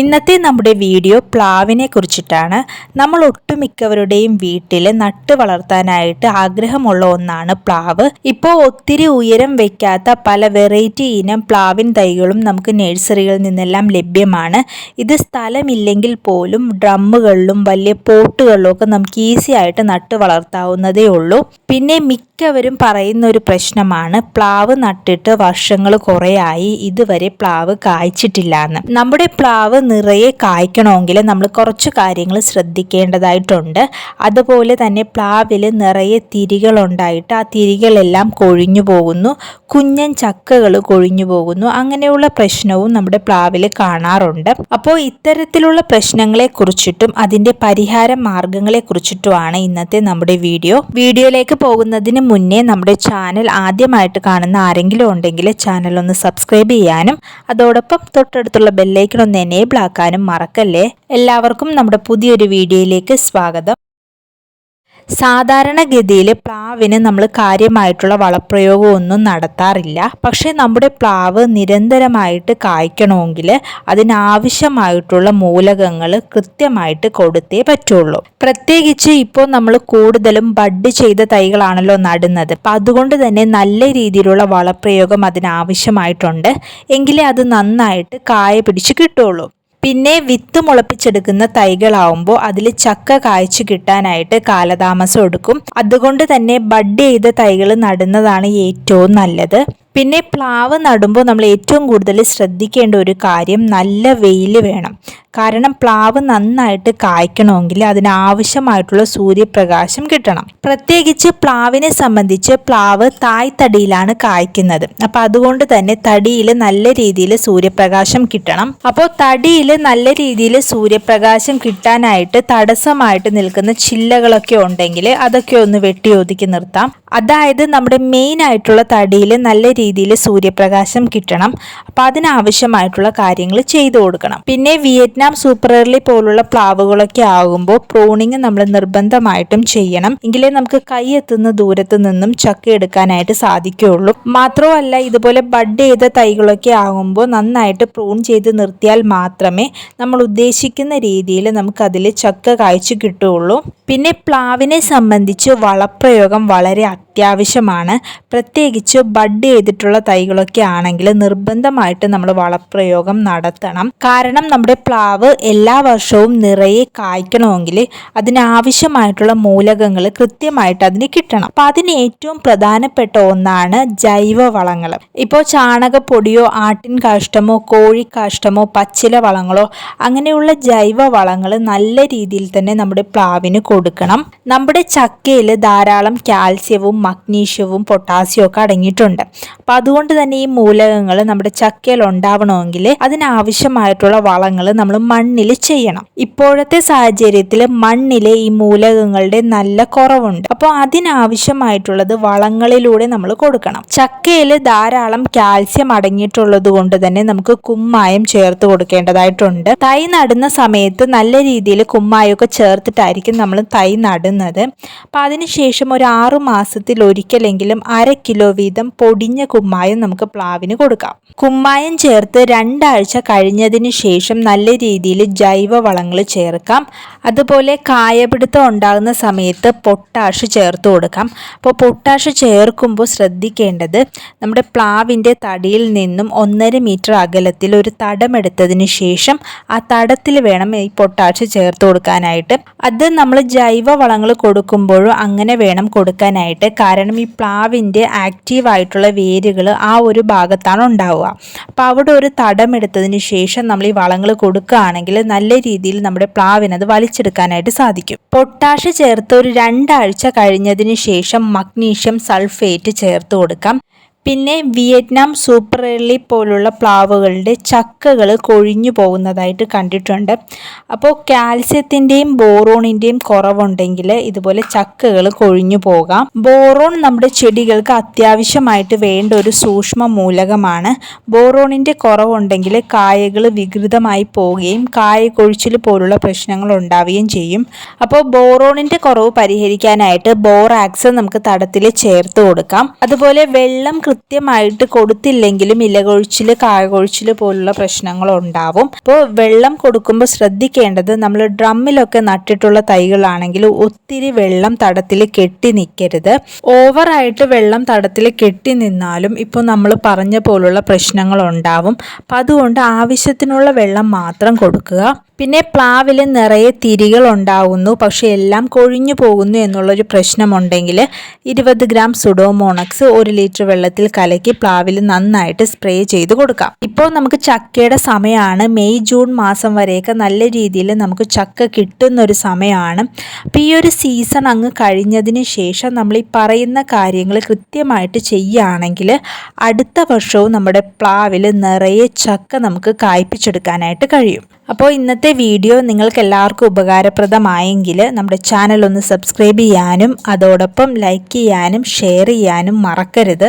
ഇന്നത്തെ നമ്മുടെ വീഡിയോ പ്ലാവിനെ കുറിച്ചിട്ടാണ്. നമ്മൾ ഒട്ടുമിക്കവരുടെയും വീട്ടിൽ നട്ട് വളർത്താനായിട്ട് ആഗ്രഹമുള്ള ഒന്നാണ് പ്ലാവ്. ഇപ്പോൾ ഒത്തിരി ഉയരം വയ്ക്കാത്ത പല വെറൈറ്റി ഇനം പ്ലാവിൻ തൈകളും നമുക്ക് നഴ്സറികളിൽ നിന്നെല്ലാം ലഭ്യമാണ്. ഇത് സ്ഥലമില്ലെങ്കിൽ പോലും ഡ്രമ്മുകളിലും വലിയ പോട്ടുകളിലും ഒക്കെ നമുക്ക് ഈസി ആയിട്ട് നട്ട് വളർത്താവുന്നതേ ഉള്ളൂ. പിന്നെ മിക്കവരും പറയുന്ന ഒരു പ്രശ്നമാണ് പ്ലാവ് നട്ടിട്ട് വർഷങ്ങൾ കുറേ ആയി ഇതുവരെ പ്ലാവ് കായ്ച്ചിട്ടില്ല എന്ന് നമ്മുടെ പ്ലാവ് നിറയെ കായ്ക്കണമെങ്കിൽ നമ്മൾ കുറച്ച് കാര്യങ്ങൾ ശ്രദ്ധിക്കേണ്ടതായിട്ടുണ്ട്. അതുപോലെ തന്നെ പ്ലാവിൽ നിറയെ തിരികളുണ്ടായിട്ട് ആ തിരികളെല്ലാം കൊഴിഞ്ഞു പോകുന്നു. കുഞ്ഞൻ ചക്കകൾ കൊഴിഞ്ഞു പോകുന്നു. അങ്ങനെയുള്ള പ്രശ്നവും നമ്മുടെ പ്ലാവിൽ കാണാറുണ്ട്. അപ്പോൾ ഇത്തരത്തിലുള്ള പ്രശ്നങ്ങളെ കുറിച്ചിട്ടും അതിന്റെ പരിഹാര മാർഗങ്ങളെ കുറിച്ചിട്ടുമാണ് ഇന്നത്തെ നമ്മുടെ വീഡിയോ. വീഡിയോയിലേക്ക് പോകുന്നതിന് മുന്നേ നമ്മുടെ ചാനൽ ആദ്യമായിട്ട് കാണുന്ന ആരെങ്കിലും ഉണ്ടെങ്കിൽ ചാനൽ ഒന്ന് സബ്സ്ക്രൈബ് ചെയ്യാനും അതോടൊപ്പം തൊട്ടടുത്തുള്ള ബെല്ലൈക്കൺ ഒന്ന് എനേബിൾ ആക്കാനും മറക്കല്ലേ? എല്ലാവർക്കും നമ്മുടെ പുതിയൊരു വീഡിയോയിലേക്ക് സ്വാഗതം. സാധാരണഗതിയിൽ പ്ലാവിന് നമ്മൾ കാര്യമായിട്ടുള്ള വളപ്രയോഗമൊന്നും നടത്താറില്ല. പക്ഷേ നമ്മുടെ പ്ലാവ് നിരന്തരമായിട്ട് കായ്ക്കണമെങ്കിൽ അതിനാവശ്യമായിട്ടുള്ള മൂലകങ്ങൾ കൃത്യമായിട്ട് കൊടുത്തേ പറ്റുള്ളൂ. പ്രത്യേകിച്ച് ഇപ്പോൾ നമ്മൾ കൂടുതലും ബഡ് ചെയ്ത തൈകളാണല്ലോ നടുന്നത്. അപ്പം അതുകൊണ്ട് തന്നെ നല്ല രീതിയിലുള്ള വളപ്രയോഗം അതിനാവശ്യമായിട്ടുണ്ട്. എങ്കിലേ അത് നന്നായിട്ട് കായ പിടിച്ച് കിട്ടുള്ളൂ പിന്നെ വിത്ത് മുളപ്പിച്ചെടുക്കുന്ന തൈകളാവുമ്പോൾ അതിൽ ചക്ക കായ്ച്ചു കിട്ടാനായിട്ട് കാലതാമസം എടുക്കും. അതുകൊണ്ട് തന്നെ ബഡ് ചെയ്ത തൈകൾ നടുന്നതാണ് ഏറ്റവും നല്ലത്. പിന്നെ പ്ലാവ് നടുമ്പോൾ നമ്മൾ ഏറ്റവും കൂടുതൽ ശ്രദ്ധിക്കേണ്ട ഒരു കാര്യം നല്ല വെയിൽ വേണം. കാരണം പ്ലാവ് നന്നായിട്ട് കായ്ക്കണമെങ്കിൽ അതിനാവശ്യമായിട്ടുള്ള സൂര്യപ്രകാശം കിട്ടണം. പ്രത്യേകിച്ച് പ്ലാവിനെ സംബന്ധിച്ച് പ്ലാവ് തായ്തടിയിലാണ് കായ്ക്കുന്നത്. അപ്പോൾ അതുകൊണ്ട് തന്നെ തടിയിൽ നല്ല രീതിയിൽ സൂര്യപ്രകാശം കിട്ടണം. അപ്പോൾ തടിയിൽ നല്ല രീതിയിൽ സൂര്യപ്രകാശം കിട്ടാനായിട്ട് തടസ്സമായിട്ട് നിൽക്കുന്ന ചില്ലകളൊക്കെ ഉണ്ടെങ്കിൽ അതൊക്കെ ഒന്ന് വെട്ടിയൊതുക്കി നിർത്താം. അതായത് നമ്മുടെ മെയിൻ ആയിട്ടുള്ള തടിയിൽ നല്ല രീതിയിൽ സൂര്യപ്രകാശം കിട്ടണം. അപ്പം അതിനാവശ്യമായിട്ടുള്ള കാര്യങ്ങൾ ചെയ്തു കൊടുക്കണം. പിന്നെ വിയറ്റ്നാം സൂപ്പർ എർലി പോലുള്ള പ്ലാവുകളൊക്കെ ആകുമ്പോൾ പ്രൂണിങ് നമ്മൾ നിർബന്ധമായിട്ടും ചെയ്യണം. എങ്കിലേ നമുക്ക് കൈ എത്തുന്ന ദൂരത്ത് നിന്നും ചക്ക എടുക്കാനായിട്ട് സാധിക്കുകയുള്ളൂ. മാത്രമല്ല ഇതുപോലെ ബഡ് ചെയ്ത തൈകളൊക്കെ ആകുമ്പോൾ നന്നായിട്ട് പ്രൂൺ ചെയ്ത് നിർത്തിയാൽ മാത്രമേ നമ്മൾ ഉദ്ദേശിക്കുന്ന രീതിയിൽ നമുക്കതിൽ ചക്ക കായ്ച്ചു കിട്ടുകയുള്ളൂ. പിന്നെ പ്ലാവിനെ സംബന്ധിച്ച് വളപ്രയോഗം വളരെ അത്യാവശ്യമാണ്. പ്രത്യേകിച്ച് ബഡ് ചെയ്തിട്ടുള്ള തൈകളൊക്കെ ആണെങ്കിൽ നിർബന്ധമായിട്ട് നമ്മൾ വളപ്രയോഗം നടത്തണം. കാരണം നമ്മുടെ പ്ലാവ് എല്ലാ വർഷവും നിറയെ കായ്ക്കണമെങ്കിൽ അതിനാവശ്യമായിട്ടുള്ള മൂലകങ്ങൾ കൃത്യമായിട്ട് അതിന് കിട്ടണം. അപ്പം അതിന് ഏറ്റവും പ്രധാനപ്പെട്ട ഒന്നാണ് ജൈവ വളങ്ങൾ ഇപ്പോൾ ചാണകപ്പൊടിയോ ആട്ടിൻ കാഷ്ടമോ കോഴിക്കാഷ്ടമോ പച്ചില വളങ്ങളോ അങ്ങനെയുള്ള ജൈവ വളങ്ങൾ നല്ല രീതിയിൽ തന്നെ നമ്മുടെ പ്ലാവിന് കൊടുക്കണം. നമ്മുടെ ചക്കയിൽ ധാരാളം കാൽസ്യവും മഗ്നീഷ്യവും പൊട്ടാസ്യവും ഒക്കെ അടങ്ങിയിട്ടുണ്ട്. അപ്പം അതുകൊണ്ട് തന്നെ ഈ മൂലകങ്ങൾ നമ്മുടെ ചക്കയിൽ ഉണ്ടാവണമെങ്കിൽ അതിനാവശ്യമായിട്ടുള്ള വളങ്ങൾ നമ്മൾ മണ്ണിൽ ചെയ്യണം. ഇപ്പോഴത്തെ സാഹചര്യത്തിൽ മണ്ണിലെ ഈ മൂലകങ്ങളുടെ നല്ല കുറവുണ്ട്. അപ്പോൾ അതിനാവശ്യമായിട്ടുള്ളത് വളങ്ങളിലൂടെ നമ്മൾ കൊടുക്കണം. ചക്കയിൽ ധാരാളം കാൽസ്യം അടങ്ങിയിട്ടുള്ളത് കൊണ്ട് തന്നെ നമുക്ക് കുമ്മായം ചേർത്ത് കൊടുക്കേണ്ടതായിട്ടുണ്ട്. തൈ നടുന്ന സമയത്ത് നല്ല രീതിയിൽ കുമ്മായമൊക്കെ ചേർത്തിട്ടായിരിക്കും നമ്മൾ തൈ നടുന്നത്. അപ്പം അതിനുശേഷം ഒരു ആറു മാസത്തിൽ ഒരിക്കലെങ്കിലും അര കിലോ വീതം പൊടിഞ്ഞ കുമ്മായം നമുക്ക് പ്ലാവിന് കൊടുക്കാം. കുമ്മായം ചേർത്ത് രണ്ടാഴ്ച കഴിഞ്ഞതിന് ശേഷം നല്ല രീതിയിൽ ജൈവ വളങ്ങൾ ചേർക്കാം. അതുപോലെ കായപിടുത്തം ഉണ്ടാകുന്ന സമയത്ത് പൊട്ടാഷ് ചേർത്ത് കൊടുക്കാം. അപ്പോൾ പൊട്ടാഷ് ചേർക്കുമ്പോൾ ശ്രദ്ധിക്കേണ്ടത് നമ്മുടെ പ്ലാവിന്റെ തടിയിൽ നിന്നും ഒന്നര മീറ്റർ അകലത്തിൽ ഒരു തടമെടുത്തതിന് ശേഷം ആ തടത്തിൽ വേണം ഈ പൊട്ടാഷ് ചേർത്ത് കൊടുക്കാനായിട്ട്. അത് നമ്മൾ ജൈവ വളങ്ങൾ കൊടുക്കുമ്പോഴും അങ്ങനെ വേണം കൊടുക്കാനായിട്ട്. കാരണം ഈ പ്ലാവിന്റെ ആക്റ്റീവ് ആയിട്ടുള്ള വേരുകൾ ആ ഒരു ഭാഗത്താണ് ഉണ്ടാവുക. അപ്പോൾ അവിടെ ഒരു തടം തടമെടുത്തതിന് ശേഷം നമ്മൾ ഈ വളങ്ങൾ കൊടുക്കുകയാണെങ്കിൽ നല്ല രീതിയിൽ നമ്മുടെ പ്ലാവിനത് വലിച്ചെടുക്കാനായിട്ട് സാധിക്കും. പൊട്ടാഷ് ചേർത്ത് ഒരു രണ്ടാഴ്ച കഴിഞ്ഞതിന് ശേഷം മഗ്നീഷ്യം സൾഫേറ്റ് ചേർത്ത് കൊടുക്കാം. പിന്നെ വിയറ്റ്നാം സൂപ്പർ എർലി പോലുള്ള പ്ലാവുകളുടെ ചക്കകൾ കൊഴിഞ്ഞു പോകുന്നതായിട്ട് കണ്ടിട്ടുണ്ട്. അപ്പോൾ കാൽസ്യത്തിന്റെയും ബോറോണിന്റെയും കുറവുണ്ടെങ്കിൽ ഇതുപോലെ ചക്കകൾ കൊഴിഞ്ഞു പോകാം. ബോറോൺ നമ്മുടെ ചെടികൾക്ക് അത്യാവശ്യമായിട്ട് വേണ്ട ഒരു സൂക്ഷ്മ മൂലകമാണ് ബോറോണിന്റെ കുറവുണ്ടെങ്കിൽ കായകൾ വികൃതമായി പോവുകയും കായ കൊഴിച്ചിൽ പോലുള്ള പ്രശ്നങ്ങൾ ഉണ്ടാവുകയും ചെയ്യും. അപ്പോൾ ബോറോണിന്റെ കുറവ് പരിഹരിക്കാനായിട്ട് ബോറാക്സ് നമുക്ക് തടത്തിൽ ചേർത്ത് കൊടുക്കാം. അതുപോലെ വെള്ളം കൃത്യമായിട്ട് കൊടുത്തില്ലെങ്കിലും ഇലകൊഴിച്ചിൽ കായകൊഴിച്ചിൽ പോലുള്ള പ്രശ്നങ്ങൾ ഉണ്ടാവും അപ്പോൾ വെള്ളം കൊടുക്കുമ്പോൾ ശ്രദ്ധിക്കേണ്ടത് നമ്മൾ ഡ്രമ്മിലൊക്കെ നട്ടിട്ടുള്ള തൈകളാണെങ്കിൽ ഒത്തിരി വെള്ളം തടത്തിൽ കെട്ടി നിൽക്കരുത്. ഓവറായിട്ട് വെള്ളം തടത്തിൽ കെട്ടി നിന്നാലും ഇപ്പോൾ നമ്മൾ പറഞ്ഞ പോലുള്ള പ്രശ്നങ്ങൾ ഉണ്ടാവും അപ്പം അതുകൊണ്ട് ആവശ്യത്തിനുള്ള വെള്ളം മാത്രം കൊടുക്കുക. പിന്നെ പ്ലാവിൽ നിറയെ തിരികൾ ഉണ്ടാവുന്നു പക്ഷേ എല്ലാം കൊഴിഞ്ഞു പോകുന്നു എന്നുള്ളൊരു പ്രശ്നമുണ്ടെങ്കിൽ ഇരുപത് ഗ്രാം സുഡോമോണക്സ് ഒരു ലിറ്റർ വെള്ളത്തിൽ കലക്കി പ്ലാവിൽ നന്നായിട്ട് സ്പ്രേ ചെയ്ത് കൊടുക്കാം. ഇപ്പോൾ നമുക്ക് ചക്കയുടെ സമയമാണ്. മെയ് ജൂൺ മാസം വരെയൊക്കെ നല്ല രീതിയിൽ നമുക്ക് ചക്ക കിട്ടുന്ന ഒരു സമയമാണ്. അപ്പോൾ ഈ ഒരു സീസൺ അങ്ങ് കഴിഞ്ഞതിന് ശേഷം നമ്മൾ ഈ പറയുന്ന കാര്യങ്ങൾ കൃത്യമായിട്ട് ചെയ്യുകയാണെങ്കിൽ അടുത്ത വർഷവും നമ്മുടെ പ്ലാവിൽ നിറയെ ചക്ക നമുക്ക് കായ്പിച്ചെടുക്കാനായിട്ട് കഴിയും. അപ്പോൾ ഇന്നത്തെ വീഡിയോ നിങ്ങൾക്ക് എല്ലാവർക്കും ഉപകാരപ്രദമായെങ്കിൽ നമ്മുടെ ചാനൽ ഒന്ന് സബ്സ്ക്രൈബ് ചെയ്യാനും അതോടൊപ്പം ലൈക്ക് ചെയ്യാനും ഷെയർ ചെയ്യാനും മറക്കരുത്.